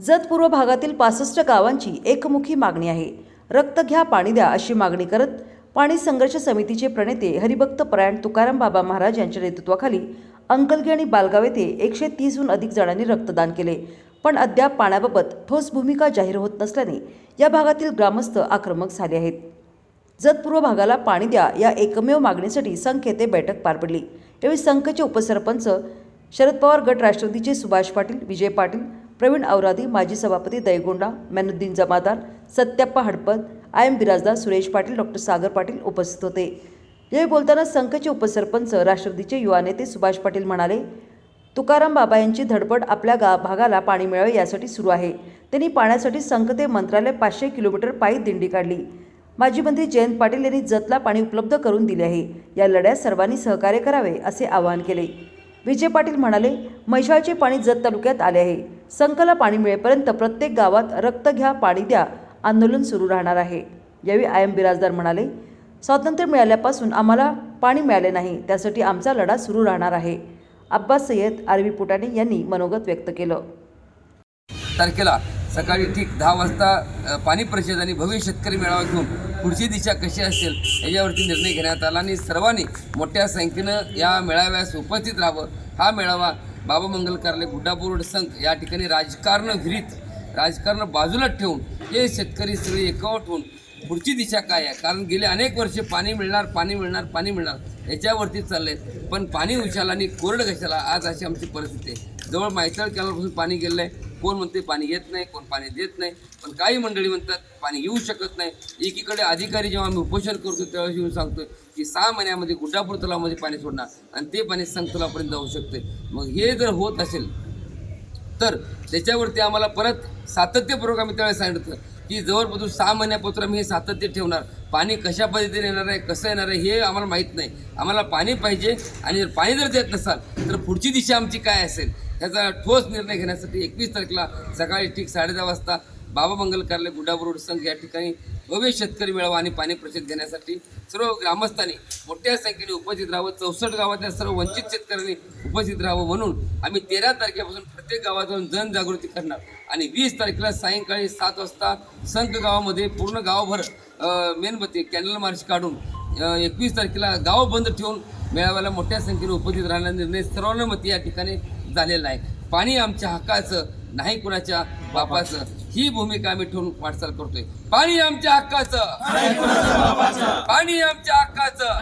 जत पूर्व भागातील पासष्ट गावांची एकमुखी मागणी आहे. रक्त घ्या पाणी द्या अशी मागणी करत पाणी संघर्ष समितीचे प्रणेते हरिभक्त परायण तुकाराम बाबा महाराज यांच्या नेतृत्वाखाली अंकलगी आणि बालगाव येथे एकशे तीसहून अधिक जणांनी रक्तदान केले. पण अद्याप पाण्याबाबत ठोस भूमिका जाहीर होत नसल्याने या भागातील ग्रामस्थ आक्रमक झाले आहेत. जतपूर्व भागाला पाणी द्या या एकमेव मागणीसाठी संख येथे बैठक पार पडली. यावेळी संखचे उपसरपंच शरद पवार गट राष्ट्रवादीचे सुभाष पाटील विजय पाटील प्रवीण औरादी माजी सभापती Dayagonda Menuddin Jamadar Satyappa Hadpat I M Birajdar Suresh Patil doctor Sagar Patil उपस्थित होते. यावेळी बोलताना संघचे उपसरपंच राष्ट्रवादीचे युवा नेते सुभाष पाटील म्हणाले तुकाराम बाबा यांची धडपड आपल्या गा भागाला पाणी मिळावे यासाठी सुरू आहे. त्यांनी पाण्यासाठी संघ ते मंत्रालय पाचशे किलोमीटर पायी दिंडी काढली. माजी मंत्री जयंत पाटील यांनी जतला पाणी उपलब्ध करून दिले आहे. या लढ्यात सर्वांनी सहकार्य करावे असे आवाहन केले. विजय पाटील म्हणाले म्हैसाळचे पाणी जत तालुक्यात आले आहे. संकला पाणी मिळेपर्यंत प्रत्येक गावात रक्त घ्या पाणी द्या आंदोलन सुरू राहणार आहे. यावेळी आय एम बिराजदार म्हणाले स्वातंत्र्य मिळाल्यापासून आम्हाला पाणी मिळाले नाही त्यासाठी आमचा लढा सुरू राहणार आहे. अब्बास सय्यद आरवी पुटाणे यांनी मनोगत व्यक्त केलं. तारखेला सकाळी ठीक दहा वाजता पाणी परिषद आणि भव्य शेतकरी मेळावा घेऊन पुढची दिशा कशी असेल याच्यावरती निर्णय घेण्यात आला आणि सर्वांनी मोठ्या संख्येनं या मेळाव्यास उपस्थित राहावं हा मेळावा बाबा मंगल कार्यालय गुड्डापूर संघ या ठिकाणी राजकारण विहिरीत राजकारण बाजूला ठेवून हे शेतकरी सगळे एकवट होऊन पुढची दिशा काय आहे? कारण गेले अनेक वर्षे पाणी मिळणार पाणी मिळणार पाणी मिळणार याच्यावरती चालले पण पाणी उशाला आणि कोरड घशाला आज अशी आमची परिस्थिती आहे. जवळ मायतळ केल्यापासून पाणी गेलं आहे कोण म्हणते पाणी येत नाही कोण पाणी देत नाही पण काही मंडळी म्हणतात पाणी येऊ शकत नाही. एकीकडे अधिकारी जेव्हा आम्ही उपोषण करतो त्यावेळेस येऊन सांगतोय की सहा महिन्यामध्ये गुड्डापूर तलावामध्ये पाणी सोडणार आणि ते पाणी संघ तलावापर्यंत जाऊ शकते मग हे जर होत असेल तर त्याच्यावरती आम्हाला परत सातत्यपूर्वक आम्ही त्यावेळेस सांगितलं की जवळपासून सहा महिन्यापासून आम्ही हे सातत्य ठेवणार. पाणी कशा पद्धतीने येणार आहे कसं येणार आहे हे आम्हाला माहीत नाही. आम्हाला पाणी पाहिजे आणि जर पाणी जर देत नसाल तर पुढची दिशा आमची काय असेल? ह्याचा ठोस निर्णय घेण्यासाठी एकवीस तारखेला सकाळी ठीक साडेदहा वाजता बाबा मंगल कार्यालय गुड्डापूर रोड संघ या ठिकाणी भव्य शेतकरी मेळावा आणि पाणी परिषद घेण्यासाठी सर्व ग्रामस्थांनी मोठ्या संख्येने उपस्थित राहावं. चौसष्ट गावातल्या सर्व वंचित शेतकऱ्यांनी उपस्थित राहावं म्हणून आम्ही तेरा तारखेपासून प्रत्येक गावात जाऊन जनजागृती करणार. आणि वीस तारखेला सायंकाळी सात वाजता संघ गावामध्ये पूर्ण गावभर मेणबत्ती कॅन्डल मार्च काढून एकवीस तारखेला गाव बंद ठेवून मेळाव्याला मोठ्या संख्येने उपस्थित राहण्याचा निर्णय सर्वानुमती या ठिकाणी झालेला आहे. पाणी आमच्या हक्काचं नाही कुणाच्या बापाचं. ही भूमिका आम्ही ठेवून वाटचाल करतोय. पाणी आमच्या हक्काचं. पाणी आमच्या हक्काचं.